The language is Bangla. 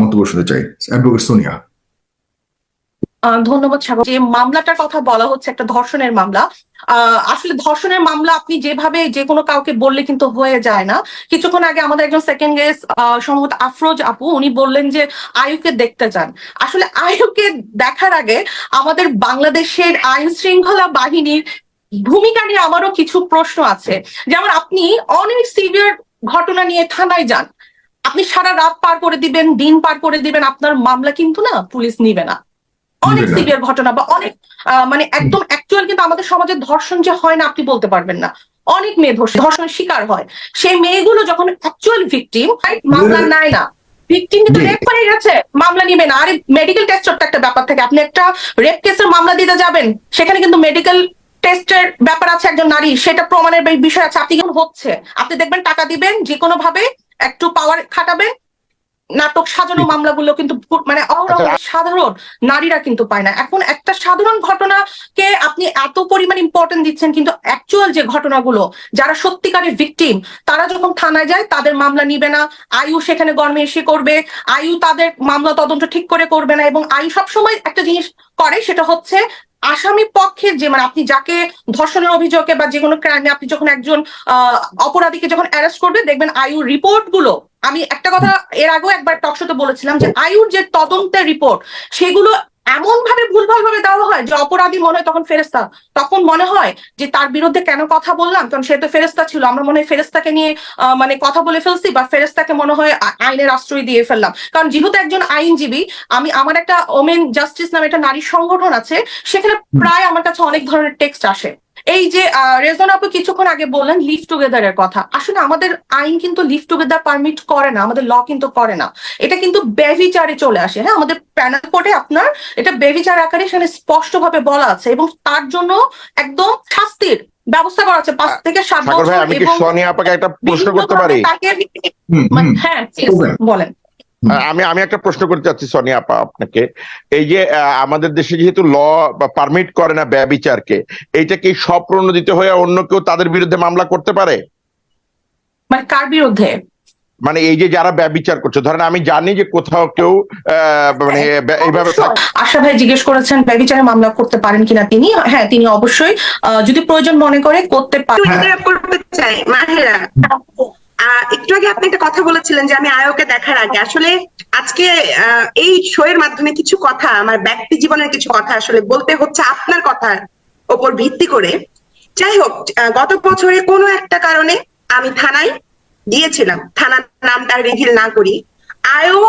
মন্তব্য শুনতে চাই। অ্যাডভোকেট সোনিয়া। ধন্যবাদ সাগর। যে মামলাটার কথা বলা হচ্ছে, একটা ধর্ষণের মামলা আসলে ধর্ষণের মামলা আপনি যেভাবে যে কোনো কাউকে বললে কিন্তু হয়ে যায় না। কিছুক্ষণ আগে আমাদের একজন সেকেন্ড গেস্ট সম্ভবত আফরোজ আপু, উনি বললেন যে আয়ুকে দেখতে চান। আসলে আয়ুকে দেখার আগে আমাদের বাংলাদেশের আইন শৃঙ্খলা বাহিনীর ভূমিকা নিয়ে আমারও কিছু প্রশ্ন আছে। যেমন আপনি অনেক সিভিয়ার ঘটনা নিয়ে থানায় যান আপনি সারা রাত পার করে দিবেন দিন পার করে দিবেন আপনার মামলা কিন্তু না পুলিশ নিবে না। অনেক সিভিয়ার ঘটনা বা অনেক মানে একদম অ্যাকচুয়াল কিন্তু আমাদের সমাজে ধর্ষণ যে হয় না আপনি বলতে পারবেন না। অনেক মেয়ে ধর্ষণ ধর্ষণের শিকার হয়। সেই মেয়েগুলো যখন অ্যাকচুয়াল ভিকটিম মামলা নেয় না। ভিকটিম কিন্তু রেপ করে গেছে মামলা নিবে না। আরে মেডিকেল টেস্ট একটা ব্যাপার থাকে। আপনি একটা রেপ কেসের মামলা দিতে যাবেন সেখানে কিন্তু মেডিকেল টেস্টের ব্যাপার আছে একজন নারী সেটা প্রমাণের বিষয় আছে। আপনি কেমন হচ্ছে আপনি দেখবেন টাকা দিবেন যে কোনো ভাবে একটু পাওয়ার খাটাবে। নাটক সাজানো মামলাগুলো কিন্তু মানে আচ্ছা। সাধারণ নারীরা কিন্তু পায় না। এখন একটা সাধারণ ঘটনাকে আপনি এত পরিমাণ ইম্পর্টেন্ট দিচ্ছেন কিন্তু অ্যাকচুয়াল যে ঘটনাগুলো যারা সত্যিকারের ভিকটিম তারা যখন থানায় যায় তাদের মামলা নিবে না। আয়ু সেখানে গরমে এসে করবে। আয়ু তাদের মামলা তদন্ত ঠিক করে করবে না। এবং আয়ু সবসময় একটা জিনিস করে সেটা হচ্ছে আসামি পক্ষের যে মানে আপনি যাকে ধর্ষণের অভিযোগে বা যে কোনো ক্রাইমে আপনি যখন একজন অপরাধীকে যখন অ্যারেস্ট করবে দেখবেন আয়ুর রিপোর্টগুলো, আমি একটা কথা এর আগেও একবার টকশোতে বলেছিলাম যে আয়ুর যে তদন্তের রিপোর্ট সেগুলো এমন ভাবে ভুলভাল ভাবে দেওয়া হয় যে অপরাধী মনে হয় তখন ফেরেস্তা তখন মনে হয় যে তার বিরুদ্ধে কেন কথা বললাম? কারণ সে তো ফেরেস্তা ছিল। আমরা মনে হয় ফেরেস্তাকে নিয়ে আহ, মানে কথা বলে ফেলছি বা ফেরেস্তাকে মনে হয় আইনের আশ্রয় দিয়ে ফেললাম। কারণ যেহেতু একজন আইনজীবী আমি আমার একটা ওমেন জাস্টিস নামে একটা নারী সংগঠন আছে সেখানে প্রায় আমার কাছে অনেক ধরনের টেক্সট আসে। এই যে আহ, রেজন আপু কিছুক্ষণ আগে বললেন লিভ টুগেদার এর কথা। আসলে আমাদের আইন কিন্তু লিভ টুগেদার পারমিট করে না আমাদের ল কিন্তু করে না। এটা কিন্তু বেভিচারে চলে আসে হ্যাঁ? আমাদের প্যানেল কোর্টে আপনার এটা বেভিচার আকারে সেখানে স্পষ্টভাবে বলা আছে এবং তার জন্য একদম শাস্তির ব্যবস্থা করা আছে। পাঁচ থেকে সাত বছর আমি কি এবং সোনিয়া আপাকে একটা প্রশ্ন করতে পারি? তাকে মানে হ্যাঁ বলেন। আমি আমি একটা প্রশ্ন করতে চাচ্ছি সোনিয়া আপা আপনাকে। এই যে আহ, আমাদের দেশে যেহেতু ল বা পারমিট করে না ব্যবিচারকে এইটা কি স্বপ্রণোদিত হয়ে অন্য কেউ তাদের বিরুদ্ধে মামলা করতে পারে? মানে কার বিরুদ্ধে? মানে এই যে যারা ব্যবিচার করছে ধরেন আমি জানি যে কোথাও কেউ আহ, মানে এইভাবে আশা ভাই জিজ্ঞেস করেছেন ব্যবিচারে মামলা করতে পারেন কিনা তিনি? হ্যাঁ তিনি অবশ্যই আহ, যদি প্রয়োজন মনে করে করতে পারেন। একটু আগে আপনি একটা কথা বলেছিলেন যে আমি আয়োকে দেখার আগে। আসলে আজকে এই শো এর মাধ্যমে কিছু কথা, আমার ব্যক্তি জীবনের কিছু কথা আসলে বলতে হচ্ছে আপনার কথার ওপর ভিত্তি করে। যাই হোক গত বছরে কোনো একটা কারণে আমি থানায় গিয়েছিলাম। থানার নামটা রিভিল না করি। আয়ো